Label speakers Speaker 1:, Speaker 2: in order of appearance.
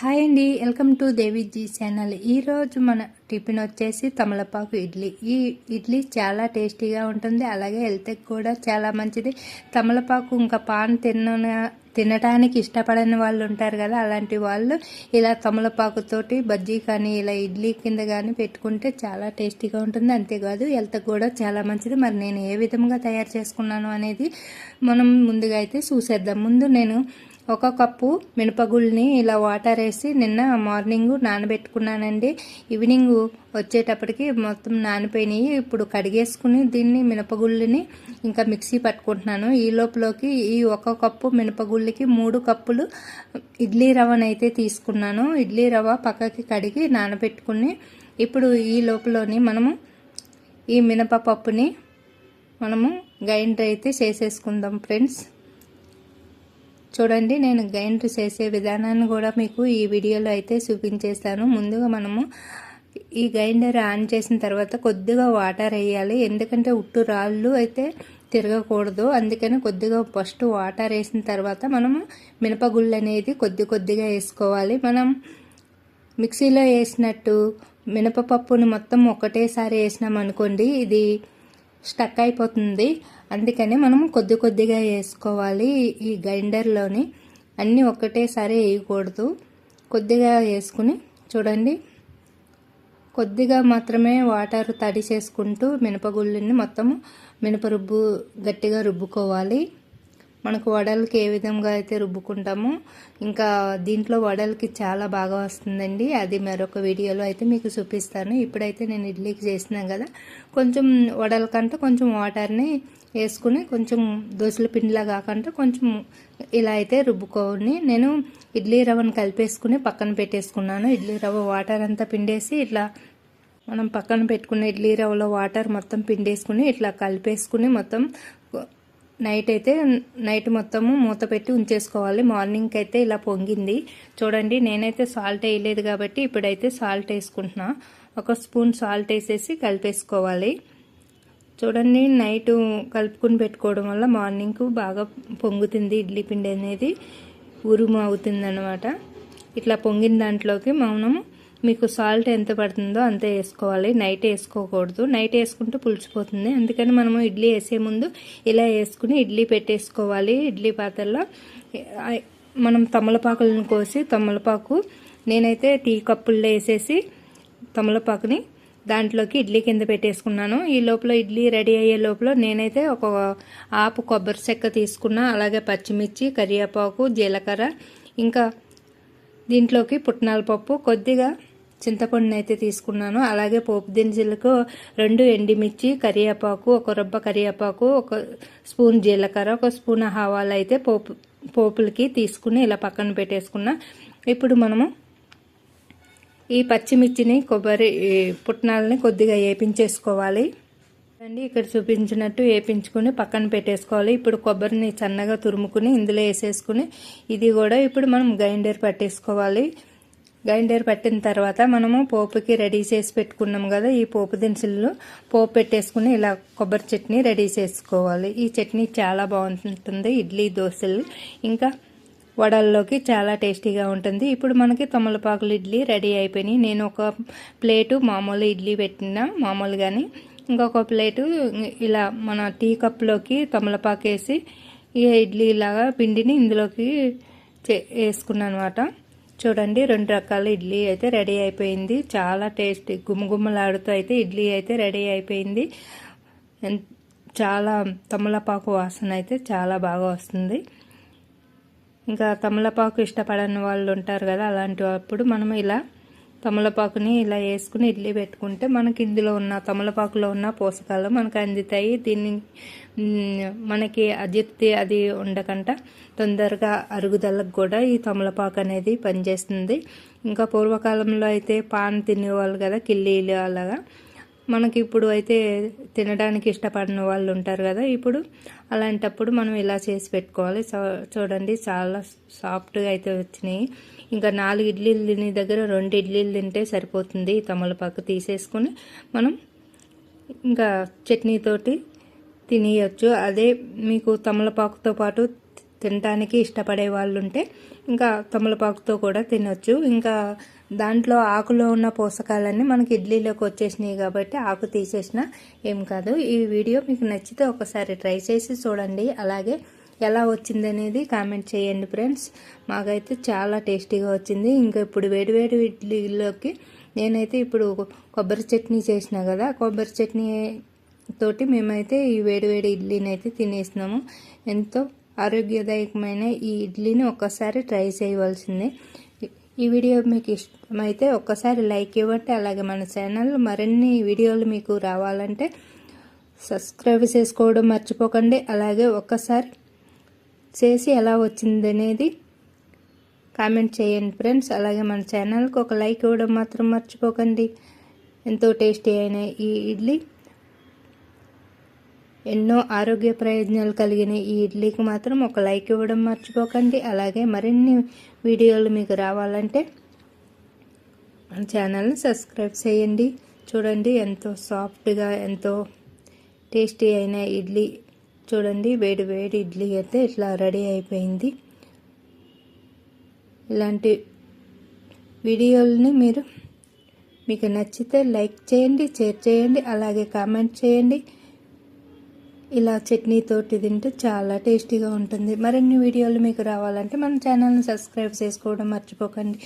Speaker 1: Hi అండి welcome to Deviji channel. ఈరోజు మన టిఫిన్ వచ్చేసి తమలపాకు ఇడ్లీ. ఈ ఇడ్లీ చాలా టేస్టీగా ఉంటుంది అలాగే హెల్త్కి కూడా చాలా మంచిది. తమలపాకు ఇంకా పాన్ తిన్న తినడానికి ఇష్టపడని వాళ్ళు ఉంటారు కదా అలాంటి వాళ్ళు ఇలా తమలపాకుతోటి బజ్జీ కానీ ఇలా ఇడ్లీ కింద కానీ పెట్టుకుంటే చాలా టేస్టీగా ఉంటుంది. అంతేకాదు హెల్త్కి కూడా చాలా మంచిది. మరి నేను ఏ విధంగా తయారు చేసుకున్నాను అనేది మనం ముందుగా అయితే చూసేద్దాం. ముందు నేను ఒక కప్పు మినపగుళ్ళని ఇలా వాటర్ వేసి నిన్న మార్నింగ్ నానబెట్టుకున్నానండి. ఈవినింగ్ వచ్చేటప్పటికి మొత్తం నానిపోయినాయి. ఇప్పుడు కడిగేసుకుని దీన్ని మినపగుళ్ళని ఇంకా మిక్సీ పట్టుకుంటున్నాను. ఈ లోపలికి ఈ ఒక కప్పు మినపగుళ్ళకి మూడు కప్పులు ఇడ్లీ రవ్వనైతే తీసుకున్నాను. ఇడ్లీ రవ్వ పక్కకి కడిగి నానబెట్టుకుని ఇప్పుడు ఈ లోపలని మనము ఈ మినపప్పుని మనము గ్రైండర్ అయితే చేసేసుకుందాం ఫ్రెండ్స్. చూడండి నేను గ్రైండర్ చేసే విధానాన్ని కూడా మీకు ఈ వీడియోలో అయితే చూపించేస్తాను. ముందుగా మనము ఈ గ్రైండర్ ఆన్ చేసిన తర్వాత కొద్దిగా వాటర్ వేయాలి. ఎందుకంటే ఉట్టు రాళ్ళు అయితే తిరగకూడదు. అందుకని కొద్దిగా ఫస్ట్ వాటర్ వేసిన తర్వాత మనము మినపగుళ్ళు అనేది కొద్ది కొద్దిగా వేసుకోవాలి. మనం మిక్సీలో వేసినట్టు మినపపప్పుని మొత్తం ఒకటేసారి వేసినాం అనుకోండి ఇది స్టక్ అయిపోతుంది. అందుకని మనం కొద్ది కొద్దిగా వేసుకోవాలి ఈ గ్రైండర్లోని. అన్నీ ఒక్కటేసారి వేయకూడదు. కొద్దిగా వేసుకుని చూడండి. కొద్దిగా మాత్రమే వాటర్ తడి చేసుకుంటూ మినపగుళ్ళని మొత్తము మినప రుబ్బు గట్టిగా రుబ్బుకోవాలి. మనకు వడలకి ఏ విధంగా అయితే రుబ్బుకుంటామో ఇంకా దీంట్లో వడలకి చాలా బాగా వస్తుందండి. అది మరొక వీడియోలో అయితే మీకు చూపిస్తాను. ఇప్పుడైతే నేను ఇడ్లీకి చేసినాం కదా కొంచెం వడల కంటే కొంచెం వాటర్ని వేసుకుని కొంచెం దోశల పిండిలా కాకుండా కొంచెం ఇలా అయితే రుబ్బుకోని నేను ఇడ్లీ రవ్వను కలిపేసుకుని పక్కన పెట్టేసుకున్నాను. ఇడ్లీ రవ్వ వాటర్ అంతా పిండేసి ఇట్లా మనం పక్కన పెట్టుకున్న ఇడ్లీ రవ్వలో వాటర్ మొత్తం పిండేసుకుని ఇట్లా కలిపేసుకుని మొత్తం నైట్ అయితే నైట్ మొత్తము మూత పెట్టి ఉంచేసుకోవాలి. మార్నింగ్కి అయితే ఇలా పొంగింది. చూడండి నేనైతే సాల్ట్ వేయలేదు కాబట్టి ఇప్పుడైతే సాల్ట్ వేసుకుంటున్నా. ఒక స్పూన్ సాల్ట్ వేసేసి కలిపేసుకోవాలి. చూడండి నైట్ కలుపుకుని పెట్టుకోవడం వల్ల మార్నింగ్కు బాగా పొంగుతుంది ఇడ్లీ పిండి అనేది. ఉరుము అవుతుంది అనమాట ఇట్లా పొంగిన దాంట్లోకి మనము మీకు సాల్ట్ ఎంత పడుతుందో అంతే వేసుకోవాలి. నైట్ వేసుకోకూడదు. నైట్ వేసుకుంటే పులిచిపోతుంది. అందుకని మనము ఇడ్లీ వేసే ముందు ఇలా వేసుకుని ఇడ్లీ పెట్టేసుకోవాలి. ఇడ్లీ పాత్రలో మనం తమలపాకులను కోసి తమలపాకు నేనైతే టీ కప్పుల్లో వేసేసి తమలపాకుని దాంట్లోకి ఇడ్లీ కింద పెట్టేసుకున్నాను. ఈ లోపల ఇడ్లీ రెడీ అయ్యే లోపల నేనైతే ఒక ఆపు కొబ్బరి చెక్క తీసుకున్నా అలాగే పచ్చిమిర్చి కరివేపాకు జీలకర్ర ఇంకా దీంట్లోకి పుట్నాల పప్పు. కొద్దిగా చింతపండుని అయితే తీసుకున్నాను. అలాగే పోపు దినుసులకు రెండు ఎండిమిర్చి కరివేపాకు ఒక రొబ్బ కరివేపాకు ఒక స్పూన్ జీలకర్ర ఒక స్పూన్ హవాలు అయితే పోపు పోపులకి తీసుకుని ఇలా పక్కన పెట్టేసుకున్నా. ఇప్పుడు మనము ఈ పచ్చిమిర్చిని కొబ్బరి పుట్నాలని కొద్దిగా వేపించేసుకోవాలి అండి ఇక్కడ చూపించినట్టు వేపించుకుని పక్కన పెట్టేసుకోవాలి. ఇప్పుడు కొబ్బరిని సన్నగా తురుముకుని ఇందులో వేసేసుకుని ఇది కూడా ఇప్పుడు మనం గ్రైండర్ పట్టేసుకోవాలి. గ్రైండర్ పట్టిన తర్వాత మనము పోపుకి రెడీ చేసి పెట్టుకున్నాం కదా ఈ పోపు దినుసులు. పోపు పెట్టేసుకుని ఇలా కొబ్బరి చట్నీ రెడీ చేసుకోవాలి. ఈ చట్నీ చాలా బాగుంటుంది ఇడ్లీ దోశలు. ఇంకా వడల్లోకి చాలా టేస్టీగా ఉంటుంది. ఇప్పుడు మనకి తమలపాకులు ఇడ్లీ రెడీ అయిపోయినాయి. నేను ఒక ప్లేటు మామూలు ఇడ్లీ పెట్టిన మామూలుగానే. ఇంకొక ప్లేటు ఇలా మన టీ కప్లోకి తమలపాకు వేసి ఈ ఇడ్లీ లాగా పిండిని ఇందులోకి వేసుకున్నాను అనమాట చూడండి రెండు రకాల ఇడ్లీ అయితే రెడీ అయిపోయింది. చాలా టేస్టీ గుమగుమలాడుతూ అయితే ఇడ్లీ అయితే రెడీ అయిపోయింది. చాలా తమలపాకు వాసన అయితే చాలా బాగా వస్తుంది. ఇంకా తమలపాకు ఇష్టపడని వాళ్ళు ఉంటారు కదా అలాంటి అప్పుడు మనం ఇలా తమలపాకుని ఇలా వేసుకుని ఇడ్లీ పెట్టుకుంటే మనకి ఇందులో ఉన్న తమలపాకులో ఉన్న పోషకాలు మనకు అందుతాయి. దీన్ని మనకి అజీర్తి అది ఉండకుండా తొందరగా అరుగుదలకు కూడా ఈ తమలపాకు అనేది పనిచేస్తుంది. ఇంకా పూర్వకాలంలో అయితే పాన్ తినేవాళ్ళు కదా కిల్లీలు అలాగా. మనకి ఇప్పుడు అయితే తినడానికి ఇష్టపడిన వాళ్ళు ఉంటారు కదా ఇప్పుడు అలాంటప్పుడు మనం ఇలా చేసి పెట్టుకోవాలి. చూడండి చాలా సాఫ్ట్గా అయితే వచ్చినాయి. ఇంకా నాలుగు ఇడ్లీలు తినే దగ్గర రెండు ఇడ్లీలు తింటే సరిపోతుంది. తమలపాకు తీసేసుకొని మనం ఇంకా చట్నీతోటి తినేయచ్చు. అదే మీకు తమలపాకుతో పాటు తినడానికి ఇష్టపడే వాళ్ళు ఉంటే ఇంకా తమలపాకుతో కూడా తినొచ్చు. ఇంకా దాంట్లో ఆకులో ఉన్న పోషకాలన్నీ మనకి ఇడ్లీలోకి వచ్చేసినాయి కాబట్టి ఆకు తీసేసిన ఏం కాదు. ఈ వీడియో మీకు నచ్చితే ఒకసారి ట్రై చేసి చూడండి. అలాగే ఎలా వచ్చింది అనేది కామెంట్ చేయండి ఫ్రెండ్స్. మాకైతే చాలా టేస్టీగా వచ్చింది. ఇంకా ఇప్పుడు వేడివేడి ఇడ్లీలోకి నేనైతే ఇప్పుడు కొబ్బరి చట్నీ చేసిన కదా కొబ్బరి చట్నీ తోటి మేమైతే ఈ వేడివేడి ఇడ్లీని అయితే తినేసినాము. ఎంతో ఆరోగ్యదాయకమైన ఈ ఇడ్లీని ఒక్కసారి ట్రై చేయవలసిందే. ఈ వీడియో మీకు ఇష్టమైతే ఒక్కసారి లైక్ ఇవ్వండి. అలాగే మన ఛానల్ మరిన్ని వీడియోలు మీకు రావాలంటే సబ్స్క్రైబ్ చేసుకోవడం మర్చిపోకండి. అలాగే ఒక్కసారి చేసి ఎలా వచ్చింది అనేది కామెంట్ చేయండి ఫ్రెండ్స్. అలాగే మన ఛానల్కి ఒక లైక్ ఇవ్వడం మాత్రం మర్చిపోకండి. ఎంతో టేస్టీ అయిన ఈ ఇడ్లీ. ఎన్నో ఆరోగ్య ప్రయోజనాలు కలిగిన ఈ ఇడ్లీకి మాత్రం ఒక లైక్ ఇవ్వడం మర్చిపోకండి. అలాగే మరిన్ని వీడియోలు మీకు రావాలంటే ఛానల్ని సబ్స్క్రైబ్ చేయండి. చూడండి ఎంతో సాఫ్ట్గా ఎంతో టేస్టీ అయిన ఇడ్లీ. చూడండి వేడి వేడి ఇడ్లీ అయితే ఇట్లా రెడీ అయిపోయింది. ఇలాంటి వీడియోలని మీరు మీకు నచ్చితే లైక్ చేయండి షేర్ చేయండి అలాగే కామెంట్ చేయండి. ఇలా చట్నీతోటి తింటే చాలా టేస్టీగా ఉంటుంది. మరిన్ని వీడియోలు మీకు రావాలంటే మన ఛానల్ని సబ్స్క్రైబ్ చేసుకోవడం మర్చిపోకండి.